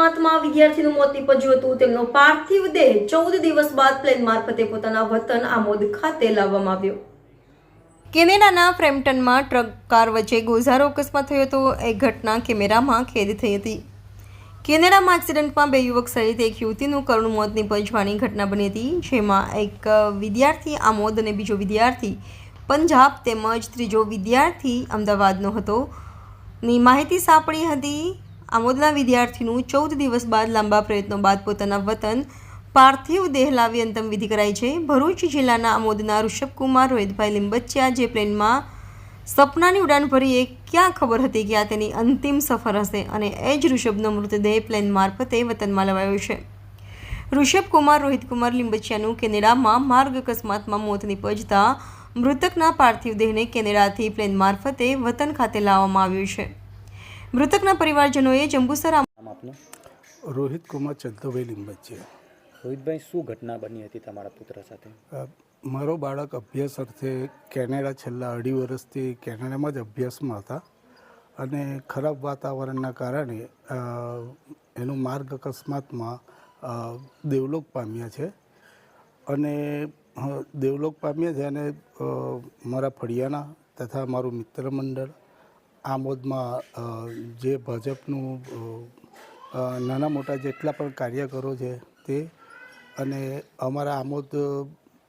અકસ્માતમાં વિદ્યાર્થીનું મોત નીપજ્યું હતું. તેમનો પાર્થિવ દેહ ચૌદ દિવસ બાદ પ્લેન મારફતે પોતાના વતન આમોદ ખાતે લાવવામાં આવ્યો. કેનેડાના ફ્રેમ્પટનમાં ટ્રક કાર વચ્ચે ગોઝારો અકસ્માત થયો હતો. એ ઘટના કેમેરામાં કેદ થઈ હતી. કેનેડામાં એક્સિડન્ટમાં બે યુવક સહિત એક યુવતીનું કરુણ મોત નીપજવાની ઘટના બની હતી, જેમાં એક વિદ્યાર્થી આમોદ અને બીજો વિદ્યાર્થી પંજાબ તેમજ ત્રીજો વિદ્યાર્થી અમદાવાદનો હતો. ની માહિતી સાંપડી હતી. આમોદના વિદ્યાર્થીનું ચૌદ દિવસ બાદ લાંબા પ્રયત્નો બાદ પોતાના વતન પાર્થિવ દેહ લાવી અંતમવિધિ કરાઈ છે. ભરૂચ જિલ્લાના આમોદના ઋષભકુમાર, રોહિતભાઈ લીંબચિયા જે પ્લેનમાં સપનાની ઉડાન ભરી એ ક્યાં ખબર હતી કે આ તેની અંતિમ સફર હશે અને એ જ ઋષભનો મૃતદેહ પ્લેન મારફતે વતનમાં લવાયો છે. ઋષભકુમાર, રોહિતકુમાર લીંબચિયાનું કેનેડામાં માર્ગ અકસ્માતમાં મોત નિપજતા મૃતકના પાર્થિવ દેહને કેનેડાથી પ્લેન મારફતે વતન ખાતે લાવવામાં આવ્યું છે. મૃતકના પરિવારજનોએ જંબુસર આપનું? રોહિત કુમાર ચંદુભાઈ છે રોહિતભાઈ શું ઘટના બની હતી તમારા પુત્ર સાથે? મારો બાળક અભ્યાસ અર્થે કેનેડા છેલ્લા અઢી વર્ષથી કેનેડામાં જ અભ્યાસમાં હતા અને ખરાબ વાતાવરણના કારણે એનું માર્ગ અકસ્માતમાં દેવલોક પામ્યા છે. અને દેવલોક પામ્યા છે અને મારા ફળિયાના તથા મારું મિત્ર મંડળ આમોદમાં જે ભાજપનું નાના મોટા જેટલા પણ કાર્યકરો છે તે અને અમારા આમોદ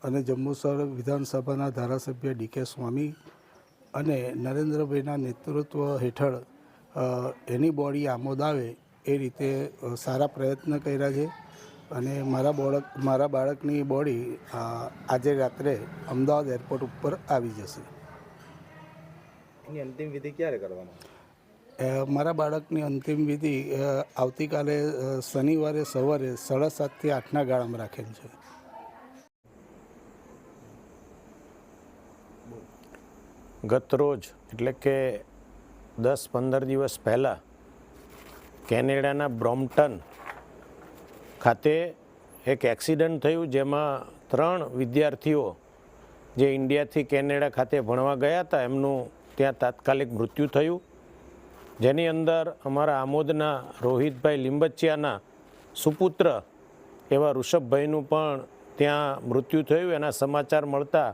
અને જંબુસર વિધાનસભાના ધારાસભ્ય ડીકે સ્વામી અને નરેન્દ્રભાઈના નેતૃત્વ હેઠળ એની બોડી આમોદ આવે એ રીતે સારા પ્રયત્ન કર્યા છે. અને મારા બાળક, મારા બાળકની બોડી આજે રાત્રે અમદાવાદ એરપોર્ટ ઉપર આવી જશે. એની અંતિમ વિધિ ક્યારે કરવામાં મારા બાળકની અંતિમ વિધિ આવતીકાલે શનિવારે સવારે સાડા સાતથી આઠના ગાળામાં રાખેલ છે. ગત રોજ એટલે કે દસ પંદર દિવસ પહેલાં કેનેડાના બ્રોમ્પટન ખાતે એક એક્સિડન્ટ થયું જેમાં ત્રણ વિદ્યાર્થીઓ જે ઇન્ડિયાથી કેનેડા ખાતે ભણવા ગયા હતા એમનું ત્યાં તાત્કાલિક મૃત્યુ થયું. જેની અંદર અમારા આમોદના રોહિતભાઈ લીંબચિયાના સુપુત્ર એવા ઋષભભાઈનું પણ ત્યાં મૃત્યુ થયું. એના સમાચાર મળતા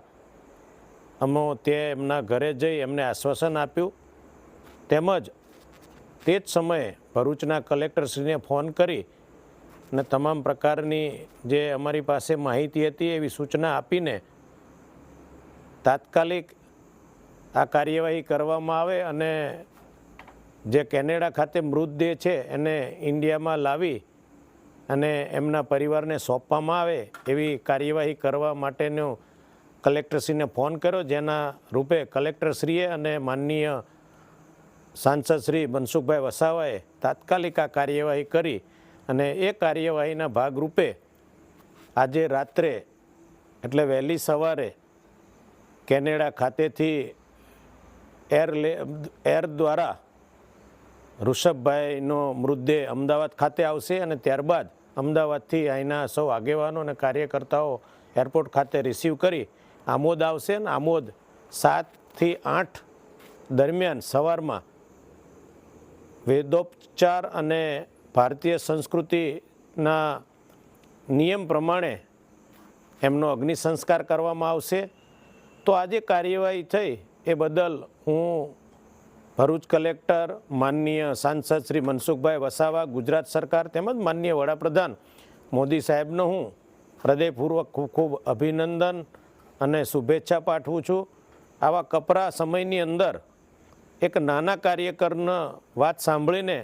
અમે તે એમના ઘરે જઈ એમને આશ્વાસન આપ્યું. તેમજ તે જ સમયે ભરૂચના કલેક્ટરશ્રીને ફોન કરી અને તમામ પ્રકારની જે અમારી પાસે માહિતી હતી એવી સૂચના આપીને તાત્કાલિક આ કાર્યવાહી કરવામાં આવે અને જે કેનેડા ખાતે મૃતદેહ છે એને ઇન્ડિયામાં લાવી અને એમના પરિવારને સોંપવામાં આવે એવી કાર્યવાહી કરવા માટેનો કલેક્ટરશ્રીને ફોન કર્યો, જેના રૂપે કલેક્ટરશ્રીએ અને માનનીય સાંસદ શ્રી મનસુખભાઈ વસાવાએ તાત્કાલિક આ કાર્યવાહી કરી અને એ કાર્યવાહીના ભાગરૂપે આજે રાત્રે, એટલે વહેલી સવારે કેનેડા ખાતેથી એર લે, એર દ્વારા ઋષભભાઈનો મૃતદેહ અમદાવાદ ખાતે આવશે અને ત્યારબાદ અમદાવાદથી અહીંના સૌ આગેવાનો અને કાર્યકર્તાઓ એરપોર્ટ ખાતે રિસીવ કરી આમોદ આવશે અને આમોદ સાતથી આઠ દરમિયાન સવારમાં વેદોપચાર અને ભારતીય સંસ્કૃતિના નિયમ પ્રમાણે એમનો અગ્નિ સંસ્કાર કરવામાં આવશે. તો આજે કાર્યવાહી થઈ એ બદલ હું ભરૂચ કલેક્ટર, માનનીય સાંસદ શ્રી મનસુખભાઈ વસાવા, ગુજરાત સરકાર તેમજ માનનીય વડાપ્રધાન મોદી સાહેબનો હું હૃદયપૂર્વક ખૂબ ખૂબ અભિનંદન અને શુભેચ્છા પાઠવું છું. આવા કપરા સમયની અંદર એક નાના કાર્યકરના વાત સાંભળીને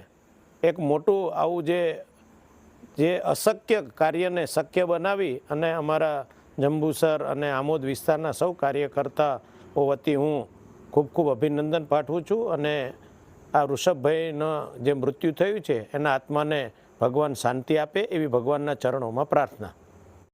એક મોટું આવું જે જે અશક્ય કાર્યને શક્ય બનાવી અને અમારા જંબુસર અને આમોદ વિસ્તારના સૌ કાર્યકર્તાઓ વતી હું ખૂબ ખૂબ અભિનંદન પાઠવું છું અને આ વૃષભભાઈનું જે મૃત્યુ થયું છે, એના આત્માને ભગવાન શાંતિ આપે એવી ભગવાનના ચરણોમાં પ્રાર્થના.